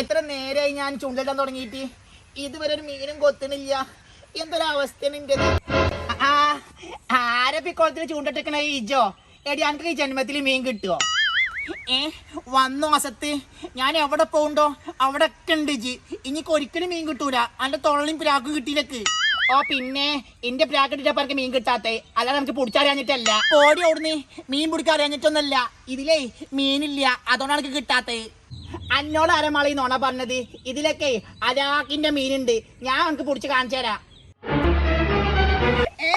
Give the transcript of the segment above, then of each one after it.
എത്ര നേരമായി ഞാൻ ചൂണ്ടിടാൻ തുടങ്ങിയിട്ട്? ഇതുവരെ ഒരു മീനും കൊത്തണില്ല. എന്തൊരവസ്ഥയാണ് എന്റെ ആരപ്പി കുളത്തിൽ ചൂണ്ടിട്ടിക്കണ ഇജോ എടി എനിക്ക് ഈ ജന്മത്തിൽ മീൻ കിട്ടുമോ ഏ വന്നു അസത്ത്. ഞാൻ എവിടെ പോകണ്ടോ അവിടെ ഒക്കെ ഉണ്ട് ജി ഇനിക്ക് ഒരിക്കലും മീൻ കിട്ടൂല. അന്റെ തൊള്ളിയും പ്രാക്കും കിട്ടിയിലേക്ക് ഓ പിന്നെ എന്റെ പ്രാക്കിട്ടിട്ട് പേർക്ക് മീൻ കിട്ടാത്ത? അല്ലാതെ നമുക്ക് പിടിച്ചറിയാഞ്ഞിട്ടല്ല ഓടി ഓടുന്നേ മീൻ പിടിക്കാൻ അറിയാഞ്ഞിട്ടൊന്നല്ല ഇതിലേ മീനില്ല. അതുകൊണ്ടാണ് എനിക്ക് കിട്ടാത്തത് അന്നോട് അരമാളി നോണ പറഞ്ഞത്. ഇതിലൊക്കെ അരാക്കിന്റെ മീനുണ്ട്. ഞാൻ അവനക്ക് പിടിച്ച് കാണിച്ചു തരാം. ഏ,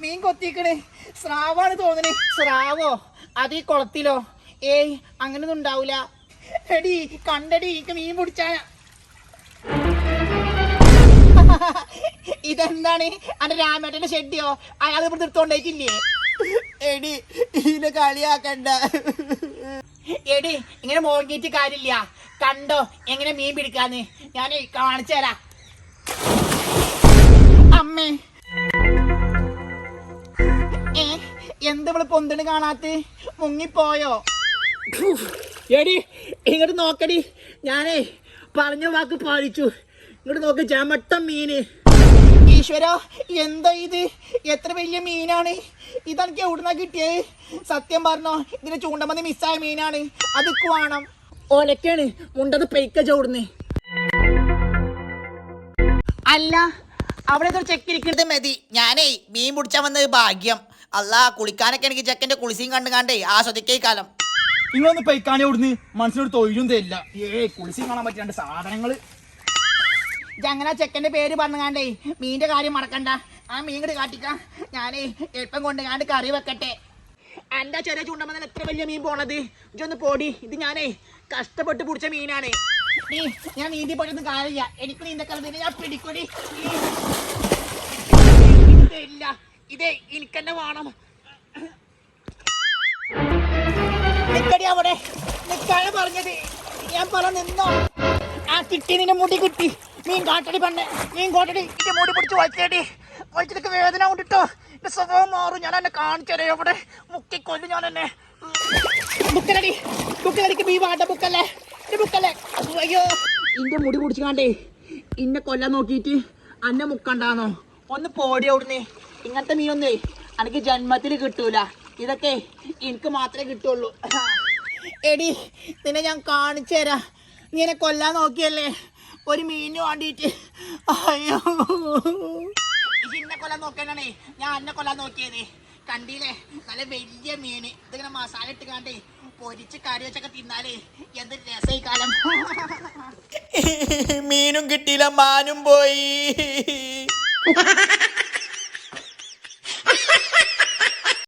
മീൻ കൊത്തിക്കണേ. സ്രാവാണ് തോന്നണേ. സ്രാവോ? അത് ഈ കുളത്തിലോ? ഏയ് അങ്ങനൊന്നും ഉണ്ടാവൂല. എടി കണ്ടടി എനിക്ക് മീൻ പിടിച്ചാ. ഇതെന്താണ്? അന്റെ രാമേട്ടന്റെ ഷെഡിയോ? അയാൾ ഇവിടെ നിർത്തോണ്ടേക്കില്ലേ എടി ഇതിനെ കളിയാക്കണ്ട. എടി ഇങ്ങനെ മോങ്ങിയിട്ട് കാര്യമില്ല. കണ്ടോ എങ്ങനെ മീൻ പിടിക്കാന്ന്? ഞാൻ കാണിച്ചു തരാം. അമ്മേ. ഏ എന്ത് ഇവിടെ പൊന്തിണ് കാണാത്ത? മുങ്ങിപ്പോയോ? എടി ഇങ്ങോട്ട് നോക്കടി. ഞാനേ പറഞ്ഞ വാക്ക് പാലിച്ചു. ഇങ്ങോട്ട് നോക്ക് ചമട്ടം മീന്. ഈശ്വര എന്താ ഇത്? എത്ര വലിയ മീനാണ്? ഇതെനിക്ക് എവിടുന്ന കിട്ടിയേ? സത്യം പറഞ്ഞോ ഇതിന് ചൂണ്ടമതി മിസ്സായ മീനാണ്. അതൊക്കെ വേണം. ഓലക്കാണ് മുണ്ടത് പെയ്ക്ക ചോടുന്നേ അല്ല അവിടെ ഒരു ചെക്കിരിക്കുന്നത് മതി. ഞാനേ മീൻ പിടിച്ചാൽ വന്നത് ഭാഗ്യം. അല്ല കുളിക്കാനൊക്കെ എനിക്ക് ചെക്കന്റെ കുളിസിയും കണ്ടു കണ്ടേ ആസ്വദിക്കേ കാലം. നിങ്ങളൊന്ന് പൈക്കാനെ ഓടുന്ന് മനസ്സിനൊരു തൊഴിലും തരില്ല. ഏ കുളിസി കാണാൻ പറ്റിയ രണ്ട് സാധനങ്ങൾ. അങ്ങനെ ചെക്കന്റെ പേര് പറഞ്ഞാണ്ടേ മീന്റെ കാര്യം മറക്കണ്ട. ആ മീൻ കൂടി കാട്ടിക്ക. ഞാനേ എളുപ്പം കൊണ്ട് ഞാൻ കറി വെക്കട്ടെ. എന്റെ ചെറിയ ചൂണ്ടമ്മ എത്ര വലിയ മീൻ പോണത്? ഇജൊന്ന് പോടി. ഇത് ഞാനേ കഷ്ടപ്പെട്ട് പിടിച്ച മീനാണ്. ഞാൻ നീന്തി പോയിട്ടൊന്നും കാര്യമില്ല. എനിക്ക് നീന്തക്കളത്തിന് ഞാൻ പിടിക്കൊടി. ഇല്ല. ഇതേ എനിക്കെന്നെ വേണം. നിക്കടി അവിടെ. നിക്കാണ് പറഞ്ഞത്. ഞാൻ പറ നിന്നോ? ആ കിട്ടി നിന്നെ മുടി കിട്ടി. മീൻ കാട്ടടി പണ്ട് മീൻ കോട്ടടി. എന്റെ മുടി പിടിച്ച് വലിച്ചേടി. വലിച്ചിട്ട് വേദന കൊണ്ടിട്ടോ. എന്റെ സ്വഭാവം മാറും. ഞാൻ എന്നെ കാണിച്ചേ അവിടെ മുക്കിക്കൊല്ലു ഞാൻ എന്നെ. ബുക്കലടി. ബുക്കലടിക്ക് മീ വാട്ട ബുക്കല്ലേ? എന്റെ ബുക്കല്ലേ? അയ്യോ. ഇന്റെ മുടി പിടിച്ച് കാണ്ടേ ഇന്നെ കൊല്ലാൻ നോക്കിയിട്ട് അന്നെ മുക്കണ്ടാന്നോ? ഒന്ന് പോടി അവിടുന്ന്. ഇങ്ങനത്തെ മീനൊന്നേ എനിക്ക് ജന്മത്തിൽ കിട്ടൂല. ഇതൊക്കെ എനിക്ക് മാത്രമേ കിട്ടുള്ളൂ. എടി നിന്നെ ഞാൻ കാണിച്ചു തരാം നീ എന്നെ കൊല്ലാൻ നോക്കിയല്ലേ? ഒരു മീനിന് വേണ്ടിയിട്ട്. അയ്യോ. ഇന്നെ കൊല്ലാൻ നോക്കണേ ഞാൻ അന്നെ കൊല്ലാൻ നോക്കിയത്. കണ്ടില്ലേ? നല്ല വലിയ മീന് ഇതിങ്ങനെ മസാല ഇട്ട് കാണ്ടേ പൊരിച്ച് കറി വെച്ചൊക്കെ തിന്നാലേ എന്ത് രസമായി കാലം മീനും കിട്ടിയില്ല മാനും പോയി.